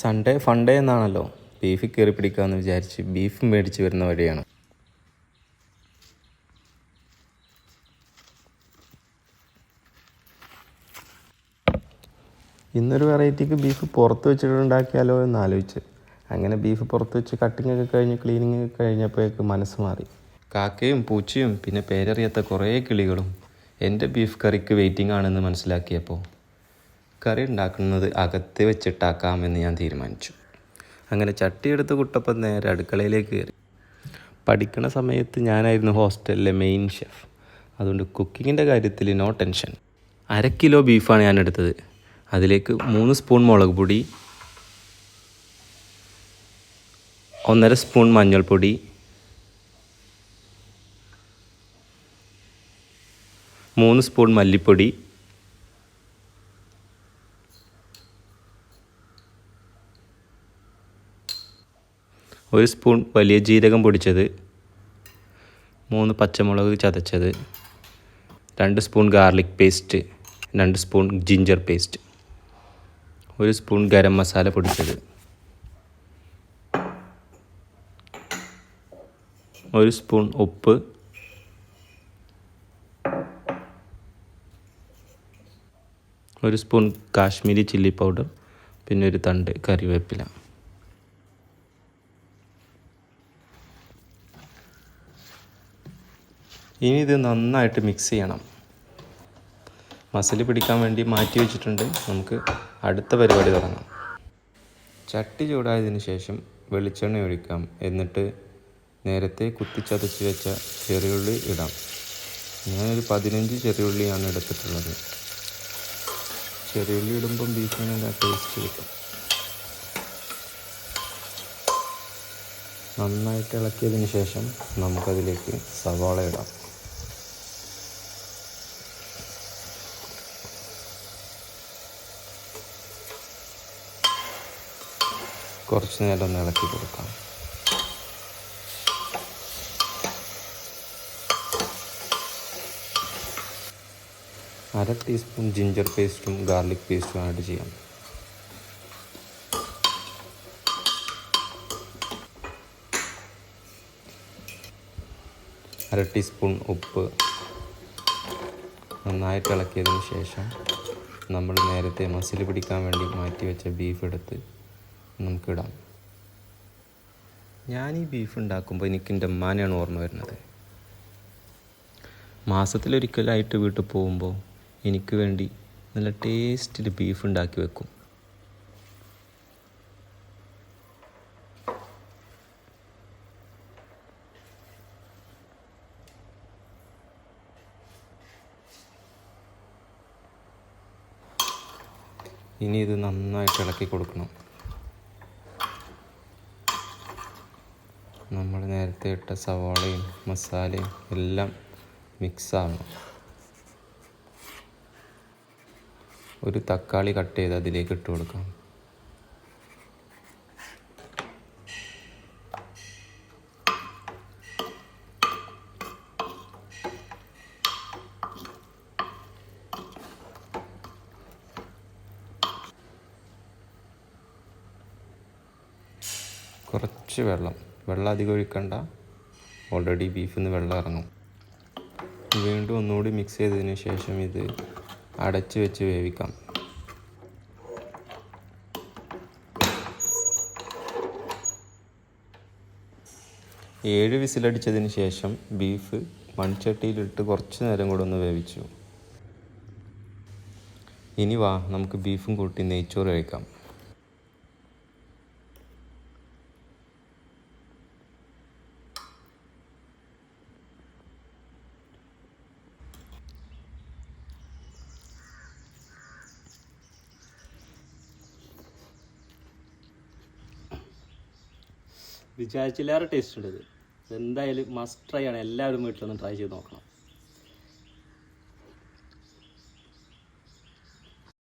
Sunday funday എന്നാണല്ലോ. Beef കയറി പിടിക്കാമെന്ന് വിചാരിച്ച് ബീഫ് മേടിച്ച് വരുന്ന വഴിയാണ്. ഇന്നൊരു വെറൈറ്റിക്ക് ബീഫ് പുറത്ത് വെച്ചിട്ട് ഉണ്ടാക്കിയാലോ എന്ന് ആലോചിച്ച്. അങ്ങനെ ബീഫ് പുറത്ത് വെച്ച് കട്ടിംഗ് ഒക്കെ കഴിഞ്ഞ് ക്ലീനിങ് ഒക്കെ കഴിഞ്ഞപ്പോഴേക്ക് മനസ്സ് മാറി. കാക്കയും പൂച്ചയും പിന്നെ പേരറിയാത്ത കുറേ കിളികളും എന്റെ ബീഫ് കറിക്ക് വെയിറ്റിംഗ് ആണെന്ന് മനസ്സിലാക്കിയപ്പോൾ കറി ഉണ്ടാക്കുന്നത് അകത്ത് വെച്ചിട്ടാക്കാമെന്ന് ഞാൻ തീരുമാനിച്ചു. അങ്ങനെ ചട്ടി ചട്ടിയെടുത്ത് കുട്ടപ്പം നേരെ അടുക്കളയിലേക്ക് കയറി. പഠിക്കുന്ന സമയത്ത് ഞാനായിരുന്നു ഹോസ്റ്റലിലെ മെയിൻ ഷെഫ് അതുകൊണ്ട് കുക്കിങ്ങിന്റെ കാര്യത്തിൽ നോ ടെൻഷൻ അര കിലോ ബീഫാണ് ഞാൻ എടുത്തത്. അതിലേക്ക് മൂന്ന് സ്പൂൺ മുളക് പൊടി ഒന്നര സ്പൂൺ മഞ്ഞൾപ്പൊടി മൂന്ന് സ്പൂൺ മല്ലിപ്പൊടി ഒരു സ്പൂൺ വലിയ ജീരകം പൊടിച്ചത് മൂന്ന് പച്ചമുളക് ചതച്ചത് രണ്ട് സ്പൂൺ ഗാർലിക് പേസ്റ്റ് രണ്ട് സ്പൂൺ ജിഞ്ചർ പേസ്റ്റ് ഒരു സ്പൂൺ ഗരം മസാല പൊടിച്ചത് ഒരു സ്പൂൺ ഉപ്പ് ഒരു സ്പൂൺ കാശ്മീരി ചില്ലി പൗഡർ പിന്നെ ഒരു തണ്ട് കറിവേപ്പില. ഇനി ഇത് നന്നായിട്ട് മിക്സ് ചെയ്യണം. മസിൽ പിടിക്കാൻ വേണ്ടി മാറ്റി വെച്ചിട്ടുണ്ട്. നമുക്ക് അടുത്ത പരിപാടി തുടങ്ങാം. ചട്ടി ചൂടായതിനു ശേഷം വെളിച്ചെണ്ണ ഒഴിക്കാം. എന്നിട്ട് നേരത്തെ കുത്തിച്ചതച്ച് വെച്ച ചെറിയുള്ളി ഇടാം. ഞാനൊരു പതിനഞ്ച് ചെറിയുള്ളിയാണ് എടുത്തിട്ടുള്ളത്. ചെറിയുള്ളി ഇടുമ്പം ബീഫിന് ടേസ്റ്റ് കിട്ടും. നന്നായിട്ട് ഇളക്കിയതിന് ശേഷം നമുക്കതിലേക്ക് സവാള ഇടാം. കുറച്ച് നേരം ഒന്ന് ഇളക്കി കൊടുക്കാം. അര ടീസ്പൂൺ ജിഞ്ചർ പേസ്റ്റും ഗാർലിക് പേസ്റ്റും ആഡ് ചെയ്യാം. അര ടീസ്പൂൺ ഉപ്പ്. നന്നായിട്ട് ഇളക്കിയതിന് ശേഷം നമ്മൾ നേരത്തെ മസിൽ പിടിക്കാൻ വേണ്ടി മാറ്റി വെച്ച ബീഫ് എടുത്ത് നമുക്കിടാം. ഞാൻ ഈ ബീഫ് ഉണ്ടാക്കുമ്പോൾ എനിക്ക് എന്റെ ഉമ്മാനെയാണ് ഓർമ്മ വരുന്നത്. മാസത്തിലൊരിക്കലായിട്ട് വീട്ടിൽ പോകുമ്പോൾ എനിക്ക് വേണ്ടി നല്ല ടേസ്റ്റിൽ ബീഫ് ഉണ്ടാക്കി വെക്കും. ഇനി ഇത് നന്നായിട്ട് ഇളക്കി കൊടുക്കണം. നമ്മൾ നേരത്തെ ഇട്ട സവാളയും മസാലയും എല്ലാം മിക്സ് ആവണം ഒരു തക്കാളി കട്ട് ചെയ്ത് അതിലേക്ക് ഇട്ട് കൊടുക്കാം. കുറച്ച് വെള്ളം. വെള്ളം അധികം ഒഴിക്കണ്ട. ഓൾറെഡി ബീഫിൽ നിന്ന് വെള്ളം ഇറങ്ങും. വീണ്ടും ഒന്നുകൂടി മിക്സ് ചെയ്തതിന് ശേഷം ഇത് അടച്ച് വെച്ച് വേവിക്കാം. ഏഴ് വിസിലടിച്ചതിന് ശേഷം ബീഫ് മൺചട്ടിയിലിട്ട് കുറച്ച് നേരം കൂടെ ഒന്ന് വേവിച്ചു. ഇനി വാ നമുക്ക് ബീഫും കൂട്ടി നെയ്ച്ചോറ് കഴിക്കാം. വിചാരിച്ചില്ലാറെ ടേസ്റ്റ് ഉണ്ട് ഇത്. എന്തായാലും മസ്റ്റ് ട്രൈ ആണ്. എല്ലാവരും വീട്ടിലൊന്ന് ട്രൈ ചെയ്ത് നോക്കണം.